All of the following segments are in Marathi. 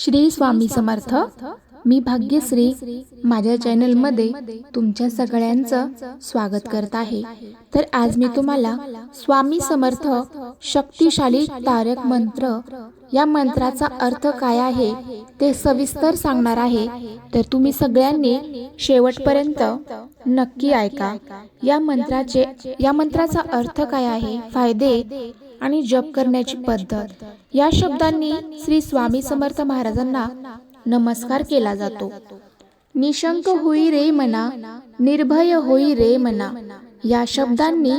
श्री स्वामी समर्थ मी भाग्यश्री माझ्या चॅनलमध्ये तुमच्या सगळ्यांचं स्वागत करत आहे. तर आज मी तुम्हाला स्वामी समर्थ शक्तिशाली तारक मंत्र या मंत्राचा अर्थ काय आहे ते सविस्तर सांगणार आहे. तर तुम्ही सगळ्यांनी शेवटपर्यंत नक्की ऐका. या मंत्राचे या मंत्राचा अर्थ काय आहे? फायदे आणि जप करण्याची पद्धत. या शब्दांनी श्री स्वामी समर्थ महाराजांना नमस्कार केला जातो. निशंक होई रे मना निर्भय होई रे मना. या शब्दांनी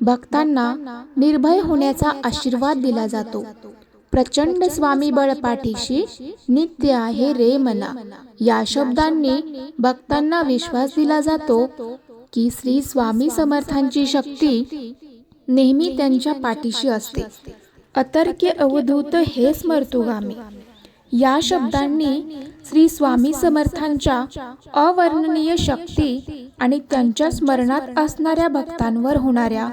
भक्तांना निर्भय होण्याचा आशीर्वाद दिला जातो. प्रचंड स्वामी बळ पाठीशी नित्य आहे रे मना. या शब्दांनी भक्तांना विश्वास दिला जातो की श्री स्वामी समर्थांची शक्ती नेहमी त्यांच्या पाठीशी असते. अतर्क्य अवधूत हे स्मर्तुगामी या शब्दांनी श्री स्वामी समर्थांच्या अवर्णनीय शक्ती आणि त्यांच्या स्मरणात असणाऱ्या भक्तांवर होणाऱ्या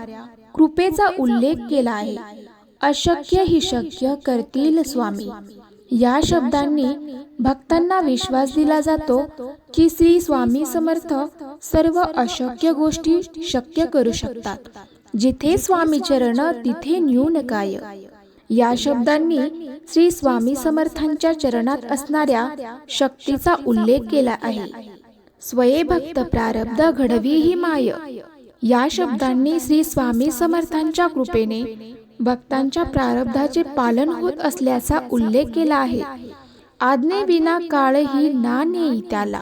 कृपेचा उल्लेख केला आहे. अशक्य ही शक्य करतील स्वामी. या शब्दांनी भक्तांना विश्वास दिला जातो की श्री स्वामी समर्थ सर्व अशक्य गोष्टी शक्य करू शकतात. जिथे स्वामी चरण तिथे न्यून काय या शब्दांनी श्री स्वामी समर्थांच्या चरणात असणाऱ्या शक्तीचा उल्लेख केला आहे. स्वये भक्त प्रारब्ध घडवी ही माय. या शब्दांनी श्री स्वामी समर्थांच्या कृपेने भक्तांच्या प्रारब्धाचे पालन होत असल्याचा उल्लेख केला आहे. आज्ञे विना काळ ही ना नेई त्याला.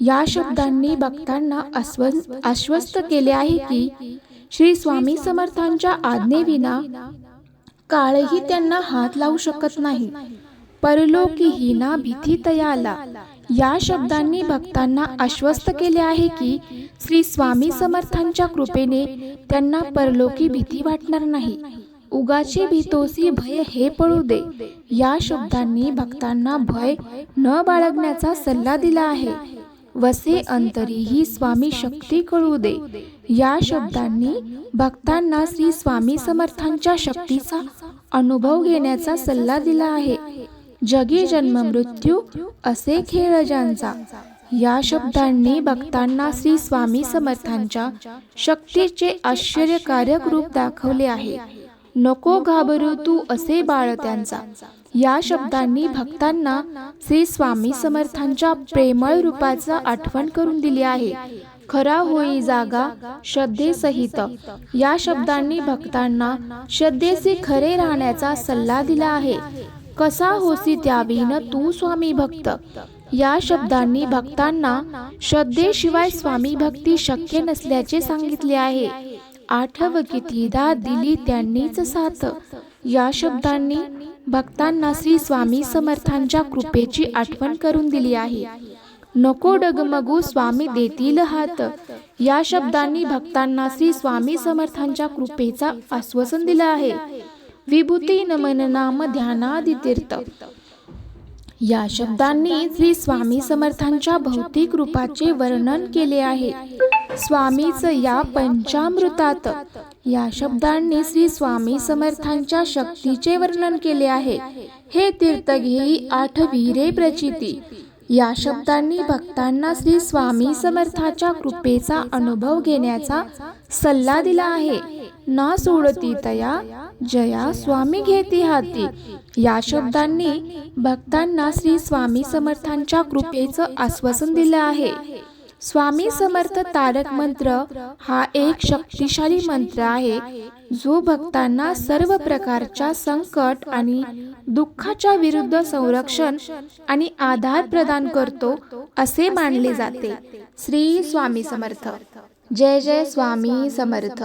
या शब्दांनी भक्तांना अस्व आश्वस्त केले आहे की श्री स्वामी समर्थांच्या आज्ञेविना काळही त्यांना हात लावू शकत नाही. परलोकी ही ना भीती तयाला. या शब्दांनी भक्तांना आश्वस्त केले आहे की श्री स्वामी समर्थांच्या कृपेने त्यांना परलोकी भीती वाटणार नाही. उगाची भीतोसी भय हे पळू दे. या शब्दांनी भक्तांना भय न बाळगण्याचा सल्ला दिला आहे. वसे अंतरीही स्वामी शक्ती कळू दे. या शब्दांनी भक्तांना श्री स्वामी समर्थांच्या शक्तीचा अनुभव घेण्याचा सल्ला दिला आहे. जगी जन्म मृत्यू असे खेळ ज्यांचा. या शब्दांनी भक्तांना श्री स्वामी समर्थांच्या शक्तीचे आश्चर्यकारक रूप दाखवले आहे. नको घाबरू तू असे बाळ त्यांचा. या शब्दांनी भक्तांना श्री स्वामी समर्थांच्या प्रेमळ रूपाचा आठवण करून दिली आहे. खरा होई जागा श्रद्धेसहित या शब्दांनी भक्तांना श्रद्धेचे खरे राहण्याचा सल्ला दिला आहे. कसा होसी त्याविन तू स्वामी भक्त? या शब्दांनी भक्तांना श्रद्धेशिवाय स्वामी भक्ती शक्य नसल्याचे सांगितले आहे. आठव कितीदा दिली त्यांनीच साथ. या शब्दांनी भक्तांना श्री स्वामी समर्थांच्या कृपेची आठवण करून दिली आहे. नको डगमगू स्वामी देतील हात. या शब्दांनी भक्तांना श्री स्वामी समर्थांच्या कृपेचा आश्वासन दिलं आहे. विभूती नमन नाम ध्यानादि तीर्थ या शब्दांनी श्री स्वामी समर्थांच्या भौतिक रूपाचे वर्णन केले आहे. स्वामीच या पंचामृतात. या शब्दांनी श्री स्वामी समर्थांच्या शक्तीचे वर्णन केले आहे. हे तीर्थ घेई आठवी प्रचिती. या शब्दांनी भक्तांना श्री स्वामी समर्थाच्या कृपेचा अनुभव घेण्याचा सल्ला दिला आहे. ना सोडती तया जया स्वामी घेती हाती. या शब्दांनी भक्तांना श्री स्वामी समर्थांच्या कृपेचं आश्वासन दिलं आहे. स्वामी समर्थ तारक मंत्र हा एक शक्तिशाली मंत्र आहे जो भक्तांना सर्व प्रकारच्या संकट आणि दुःखाच्या विरुद्ध संरक्षण आणि आधार प्रदान करतो असे मानले जाते. श्री स्वामी समर्थ. जय जय स्वामी समर्थ.